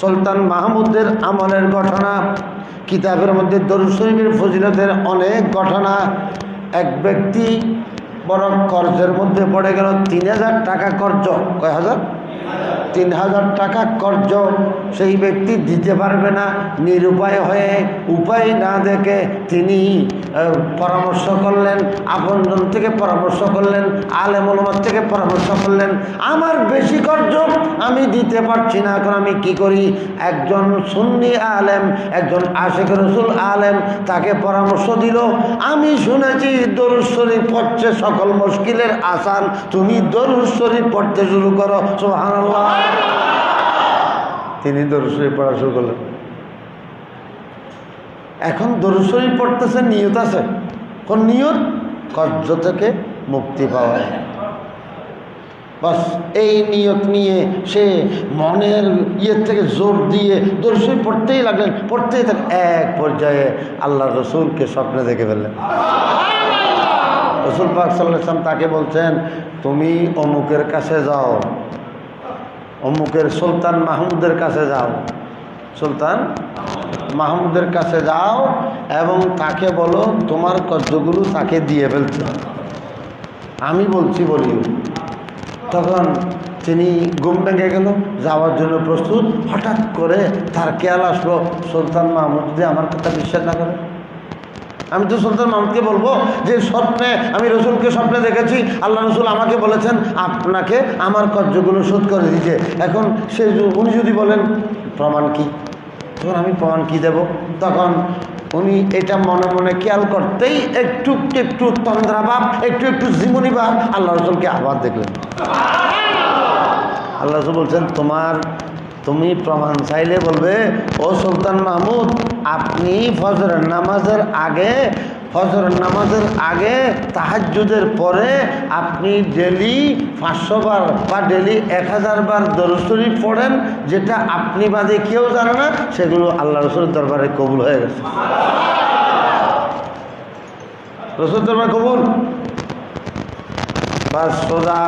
সুলতান মাহমুদের আমলের ঘটনা, কিতাবের মধ্যে দরুদ ফজিলতের অনেক ঘটনা, এক ব্যক্তি বড় কর্জের মধ্যে পড়ে গেল তিন হাজার টাকা কর্জ। কয় হাজার? তিন হাজার টাকা কর্জ সেই ব্যক্তি দিতে পারবে না, নিরুপায় হয়ে উপায় না দেখে তিনি পরামর্শ করলেন, আপনজন থেকে পরামর্শ করলেন আলেমুলমার থেকে পরামর্শ করলেন, আমার বেশি কর্জ আমি দিতে পারছি না, এখন আমি কি করি? একজন সুন্নি আলেম, একজন আশেখ রসুল আলেম তাকে পরামর্শ দিল, আমি শুনেছি দরুদ শরীফ পড়ছে সকল মুশকিলের আসান, তুমি দরুদ শরীফ পড়তে শুরু করো, সুবহানাল্লাহ। তিনি দরুদ পড়া শুরু করলেন। এখন দরুদ পড়তেছে, নিয়ত আছে। কোন নিয়ত? কর্জ থেকে মুক্তি পাওয়া। বাস এই নিয়ত নিয়ে সে মনের ইয়ের থেকে জোর দিয়ে দর্শই পড়তেই লাগলেন, পড়তেই থাক, এক পর্যায়ে আল্লাহ রসুলকে স্বপ্নে দেখে ফেললেন। রসুল পাক সাল্লাম তাকে বলছেন, তুমি অমুকের কাছে যাও। অমুকের সুলতান মাহমুদের কাছে যাও। সুলতান মাহমুদের কাছে যাও এবং তাকে বলো, তোমার কর্যগুলো তাকে দিয়ে ফেলতে আমি বলছি বলিও তখন তিনি ঘুম ভেঙে গেল, যাওয়ার জন্য প্রস্তুত। হঠাৎ করে তার খেয়াল আসলো, সুলতান মাহমুদ যদি আমার কথা বিশ্বাস না করে? আমি তো সুলতান মাহমুদকে বলব যে স্বপ্নে, আমি রসুলকে স্বপ্নে দেখেছি, আল্লাহ রসুল আমাকে বলেছেন, আপনাকে আমার কর্যগুলো শোধ করে দিতে। এখন সে উনি যদি বলেন, প্রমাণ কি? তখন আমি প্রমাণ কি দেব? তখন উনি এটা মনে মনে খেয়াল করতেই একটু একটু তন্দ্রা ভাব একটু একটু জীবনী ভাব, আল্লাহ রসুলকে আবার দেখলেন। আল্লাহ রসুল বলছেন, তোমার তুমি প্রমাণ চাইলে বলবে, ও সুলতান মাহমুদ, আপনি ফজরের নামাজের আগে, ফজরের নামাজের আগে তাহাজ্জুদের পরে আপনি ডেলি পাঁচশো বার বা ডেলি এক হাজার বার দরস্তরি পড়েন, যেটা আপনি বাদে কেউ জানে না, সেগুলো আল্লাহ রসুলের দরবারে কবুল হয়ে গেছে। রসুল দরবার কবুল? বা সোজা।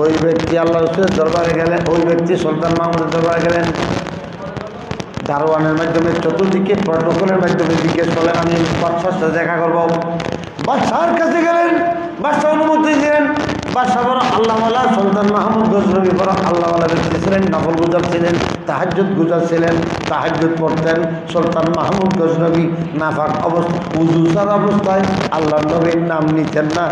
ওই ব্যক্তি আল্লাহ রসুলের দরবারে গেলেন, ওই ব্যক্তি সুলতান মাহমুদের দরবারে গেলেন। দারোয়ানের মাধ্যমে, চতুর্দিকে প্রটোকলের মাধ্যমে জিজ্ঞেস করলেন, আমি বাদশার সাথে দেখা করব। বাদশার কাছে গেলেন বাদশাহ অনুমতি দিলেন। বাদশাহ বড় আল্লাহওয়ালা সুলতান মাহমুদ গজরবি বড় আল্লাহওয়ালা ব্যক্তি ছিলেন নকল গুজার ছিলেন, তাহাজ্জুদ গুজার ছিলেন, তাহাজ্জুদ পড়তেন। সুলতান মাহমুদ গজরবি নাফাক অবস্থা উজুসার অবস্থায় আল্লাহ নবীর নাম নিতেন না।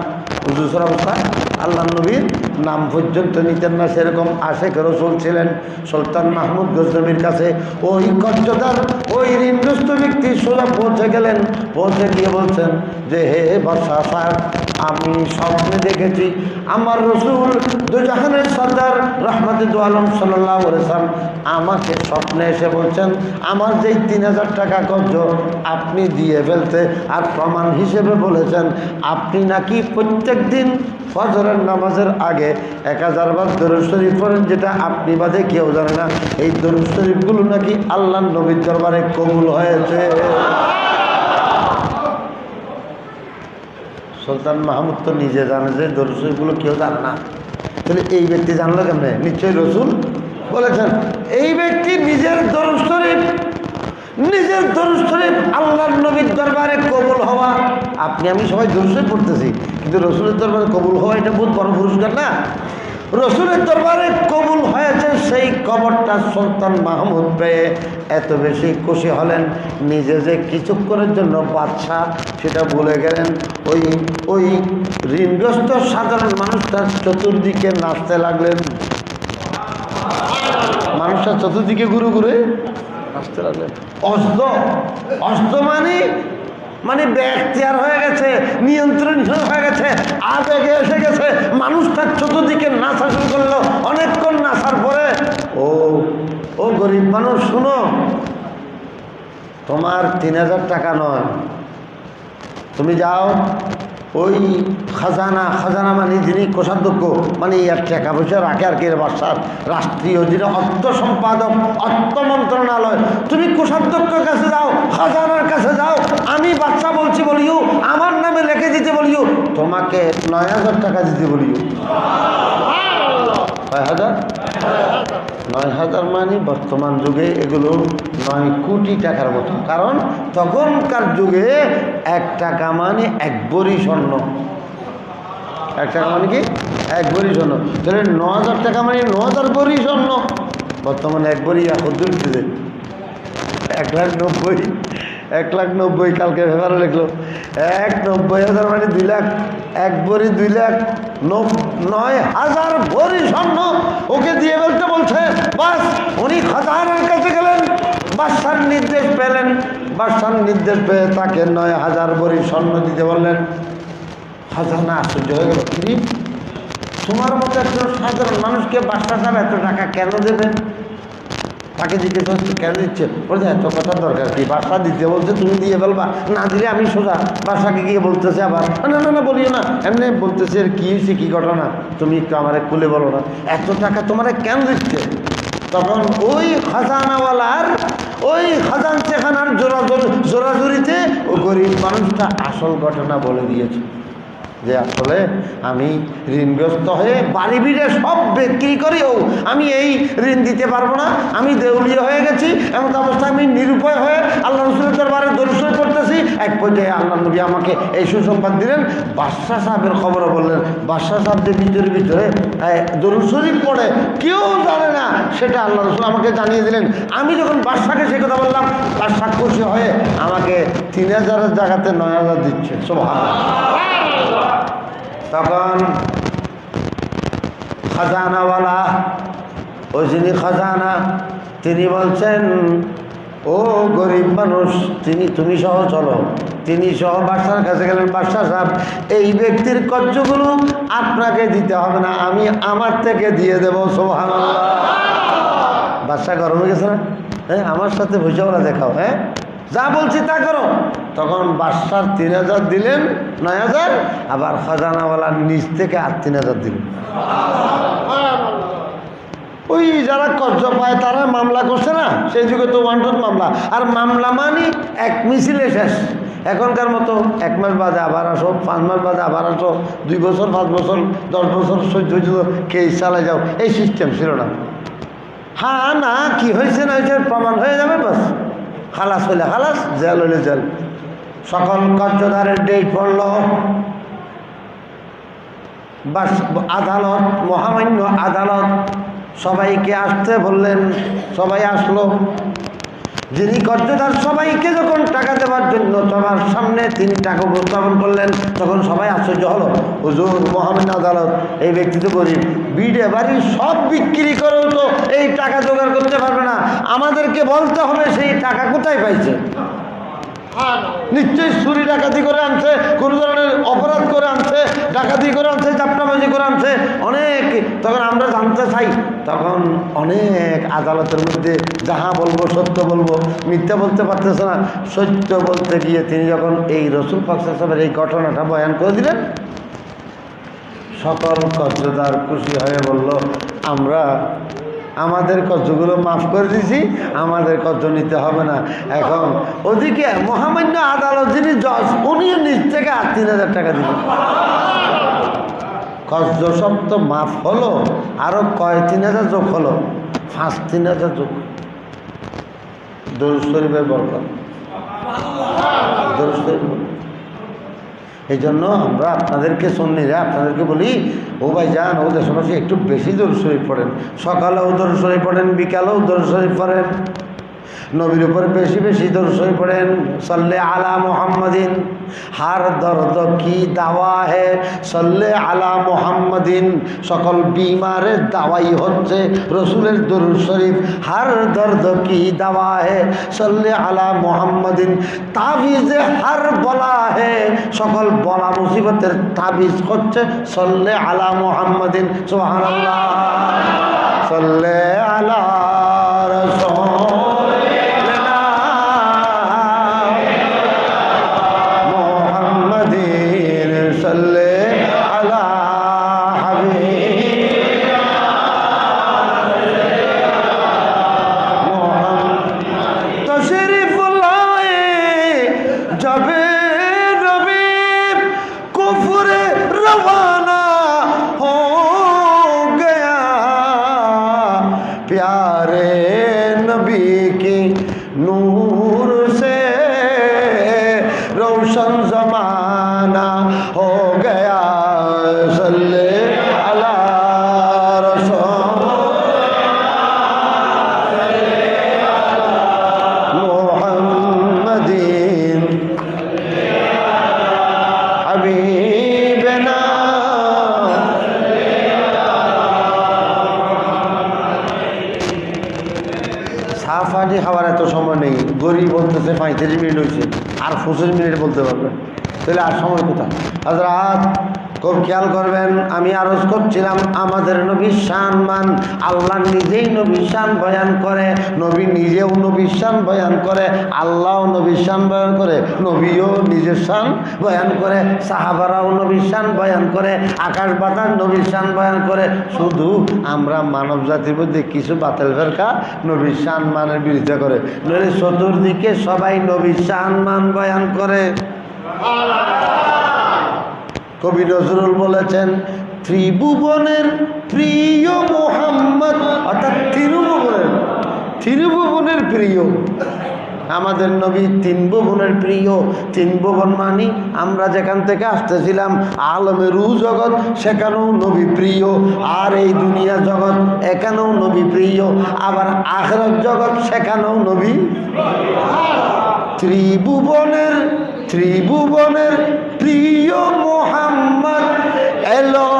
উজুসার অবস্থায় আল্লাহ নবীর নাম পর্যন্ত নিতেন না, সেরকম আশেখ রসুল ছিলেন সুলতান মাহমুদ গজনবীর কাছে। ওই কর্যদার ওই ঋণগ্রস্ত ব্যক্তি সোজা পৌঁছে গেলেন। পৌঁছে গিয়ে বলছেন, যে হে বর্ষা সাহেব আমি স্বপ্নে দেখেছি আমার রসুল দুজাহানের সর্দার রহমত আলম সাল্লাহ বলেছেন আমাকে স্বপ্নে এসে বলছেন, আমার যেই তিন হাজার টাকা কর্জ আপনি দিয়ে ফেলতে আর প্রমাণ হিসেবে বলেছেন, আপনি নাকি প্রত্যেক দিন ফজরের নামাজের আগে এক হাজার বার দরুদ শরীফ পড়েন, যেটা আপনি বাদে কেউ জানে না। এই দরুদ শরীফগুলো নাকি আল্লাহ নবীর দরবারে কবুল হয়েছে। সুলতান মাহমুদ তো নিজে জানে যে দরুদ শরীফগুলো কেউ জানে না। তাহলে এই ব্যক্তি জানলো কেমনে? নিশ্চয়ই রসুল বলেছেন, এই ব্যক্তি নিজের শরীফ নিজের দরুদ শরীফ আল্লাহর নবীর দরবারে কবুল হওয়া। আপনি, আমি সবাই দরুদ শরীফ পড়তেছি, কিন্তু রসুলের দরবারে কবুল হওয়া এটা বহুত বড় পুরস্কার না? রসুলের দরবারে কবুল হয়েছে সেই কবরটা সুলতান মাহমুদ পেয়ে এত বেশি খুশি হলেন। নিজে যে কিছুক্ষণের জন্য বাদশাহ সেটা ভুলে গেলেন, ওই ওই ঋণগ্রস্ত সাধারণ মানুষটার চতুর্দিকে নাচতে লাগলেন। মানুষটা চতুর্দিকে ঘুরে ঘুরে আসতে লাগলেন অস্ত অস্ত মানে? মানে ব্যাখতিয়ার হয়ে গেছে, নিয়ন্ত্রণ হয়ে গেছে, আবেগে এসে গেছে মানুষটা চতুর্দিকে নাচা শুরু করল, অনেকক্ষণ নাচার পরে, ও ও গরিব মানুষ, শুনো, তোমার তিন হাজার টাকা নয়। তুমি যাও ওই খাজানা খাজানা মানে যিনি কোষাধ্যক্ষ মানে ইয়ার টাকা পয়সা রাখে আর কি বাসার রাষ্ট্রীয় যিনি অর্থ সম্পাদক, অর্থ মন্ত্রণালয়, তুমি কোষাধ্যক্ষের কাছে যাও, খাজানার কাছে যাও, আমি বাচ্চা বলছি বলিও আমার নামে লেখে দিতে বলিও তোমাকে নয় হাজার টাকা দিতে বলিও কয় হাজার? নয় হাজার মানে বর্তমান যুগে এগুলো নয় কোটি টাকার মতো। কারণ তখনকার যুগে এক টাকা মানে এক বড়ি স্বর্ণ। এক টাকা মানে কি? এক বড়ি স্বর্ণ। তাহলে ন হাজার টাকা মানে ন হাজার বড়ি স্বর্ণ। বর্তমানে এক বড়ি এখন দুলতেছে এক লাখ নব্বই, এক লাখ নব্বই কালকে পেপারে লিখলো। এক নব্বই হাজার মানে দুই লাখ এক বড়ি দুই লাখ নয় হাজার ভরি স্বর্ণ ওকে দিয়ে বলতে বলছে, বাস, উনি খাজানের কাছে গেলেন, বাদশার নির্দেশ পেলেন, বাদশার নির্দেশ পেয়ে তাকে নয় হাজার ভরি স্বর্ণ দিতে বললেন। খাজানা আশ্চর্য হয়ে গেল তোমার মতো একজন সাধারণ মানুষকে বাদশাহ সাহেব এত টাকা কেন দেবেন? তাকে জিজ্ঞেস করছে, কেন দিচ্ছে? বলছে, এত কথার দরকার কি? বাসা দিতে বলছে, তুমি দিয়ে বলবা না দিলে আমি সোজা বাসাকে গিয়ে বলতেছে আবার। না না না, বলিও না। এমনি বলতেছে কী হয়েছে, কী ঘটনা? তুমি একটু আমারে খুলে বলো না। এত টাকা তোমারে কেন দিচ্ছে? তখন ওই খাজানাওয়ালার, ওই খাজান সেখানার জোরা জোরাজুরিতে ও গরিব মানুষটা আসল ঘটনা বলে দিয়েছে। যে আসলে আমি ঋণগ্রস্ত হয়ে বাড়ি ভিড়ে সব বিক্রি করেও আমি এই ঋণ দিতে পারব না। আমি দেউলিয়া হয়ে গেছি, এমন অবস্থায় আমি নিরুপায় হয়ে আল্লাহ রসুলের দরবারে দরুসই করতেছি এক পর্যায়ে আল্লাহ নবী আমাকে এই সুসংবাদ দিলেন। বাদশাহ সাহেবের খবরও বললেন, বাদশাহ সাহেব যে ভিতরে ভিতরে দরুদ শরীফ পড়ে, কেউ জানে না, সেটা আল্লাহ রসুল আমাকে জানিয়ে দিলেন। আমি যখন বাদশাকে সে কথা বললাম, বাদশাহ খুশি হয়ে আমাকে তিন হাজারের জায়গাতে নয় হাজার দিচ্ছে। সোভা তখন খাজানাওয়ালা ও যিনি খাজানা, তিনি বলছেন, ও গরিব মানুষ, তিনি, তুমি সহ চলো। তিনি সহ বাদশার কাছে গেলেন, বাদশাহ সাহেব, এই ব্যক্তির কর্যগুলো আপনাকে দিতে হবে না, আমি আমার থেকে দিয়ে দেবো। সোহান বাদশা গরম গেছে না? হ্যাঁ আমার সাথে ভুজাওয়ালা দেখাও হ্যাঁ? যা বলছি তা করো। তখন বাদশার তিন হাজার দিলেন, নয় হাজার, আবার খাজানাওয়ালার নিচ থেকে আর তিন হাজার দিলেন। ওই যারা কর্জ পায় তারা মামলা করছে না, সেই যুগে তো ওয়ান্টেড মামলা। আর মামলা মানি এক মিছিলে শেষ। এখনকার মতো এক মাস বাদে আবার আসো, পাঁচ মাস বাদে আবার আসো, দুই বছর, পাঁচ বছর, দশ বছর সহ্য হয়েছিল কে চালাই যাও, এই সিস্টেম ছিল না। হ্যাঁ না, কি হয়েছে না হয়েছে, প্রমাণ হয়ে যাবে, বাস। খালাস হইলে খালাস, জেল হইলে জেল। সকল কার্যধারের ডেট পড়ল। বা আদালত, মহামান্য আদালত সবাইকে আসতে বললেন, সবাই আসলো। যিনি কর্যদার সবাইকে যখন টাকা দেওয়ার জন্য সবার সামনে তিনি টাকা উপস্থাপন করলেন, তখন সবাই আশ্চর্য হলো। হুজুর, মহামান্য আদালত, এই ব্যক্তি তো গরিব। বিডে বাড়ি সব বিক্রি করেও তো এই টাকা জোগাড় করতে পারবে না। আমাদেরকে বলতে হবে সেই টাকা কোথায় পাইছে? নিশ্চয়ই চুরি ডাকাতি করে আনছে, কোনো ধরনের অপরাধ করে আনছে, ডাকাতি করে আনছে চাপটাবাজি করে আনছে। অনেক, তখন আমরা জানতে চাই, তখন অনেক আদালতের মধ্যে যাহা বলব, সত্য বলব, মিথ্যা বলতে পারতেছে না। সত্য বলতে গিয়ে তিনি যখন এই রসুল পাকসা সাহেবের এই ঘটনাটা বয়ান করে দিলেন, সকল কর্জদার খুশি হয়ে বলল, আমরা আমাদের কর্জগুলো মাফ করে দিছি, আমাদের কর্জ নিতে হবে না। এখন ওদিকে মহামান্য আদালত যিনি জজ, উনিও নিজ থেকে আট তিন হাজার টাকা দিলেন। কর্জ সব তো মাফ হলো আরও কয় তিন হাজার যোগ হলো? পাঁচ তিন হাজার যোগ। দরুদ শরীফের বরকত। দরুদ শরীফ। এই জন্য আমরা আপনাদেরকে সন্নিরা আপনাদেরকে বলি, ও ভাই যান ওদের দেশবাসী একটু বেশি দূর শরীফ পড়েন। সকালেও দূর শরীফ পড়েন বিকালেও দূর শরীফ পড়েন। নবীর উপর বেশি বেশি দূর শরীফ পড়েন, সল্লে আলা মোহাম্মদিন। হার দর্দ কি দাওয়া হে? সল্লে আলা মোহাম্মদিন। সকল বিমারের দাওয়াই হচ্ছে রসুলের দরুদ শরীফ। হার দর্দ কি দাওয়া হে? সল্লে আলা মোহাম্মদিন। তাবিজে হার বলা হে। সকল বলা মুসিবতের তাবিজ হচ্ছে, সল্লে আলা মোহাম্মদিন। সুবহানাল্লাহ। সল্লে যাবে পঁয়ত্রিশ মিনিট হয়েছে আর পঁচিশ মিনিট বলতে পারবেন তাহলে আর সময় কোথায় হাজরাত খুব খেয়াল করবেন, আমি আরজ করছিলাম আমাদের নবীর শান মান। আল্লাহ নিজেই নবীর শান বয়ান করে, নবী নিজেও নবীর শান বয়ান করে, আল্লাহও নবীর শান বয়ান করে, নবীও নিজের শান বয়ান করে, সাহাবারাও নবীর শান বয়ান করে, আকাশ বাতাস নবীর শান বয়ান করে। শুধু আমরা মানব জাতির মধ্যে কিছু বাতিল ফেরকা নবীর শান মানের বিরোধিতা করে। নইলে চতুর্দিকে সবাই নবীর শান মান বয়ান করে। কবি নজরুল বলেছেন, ত্রিভুবনের প্রিয় মোহাম্মদ অর্থাৎ ত্রিভুবনের ত্রিভুবনের প্রিয়। আমাদের নবী তিন ভুবনের প্রিয়। তিন ভুবন মানি আমরা যেখান থেকে আসতেছিলাম আলমের জগৎ, সেখানেও নবী প্রিয়। আর এই দুনিয়া জগৎ, এখানেও নবী প্রিয়। আবার আখরাত জগৎ, সেখানেও নবী ত্রিভুবনের ত্রিভুবনের প্রিয় মোহাম্মদ এলো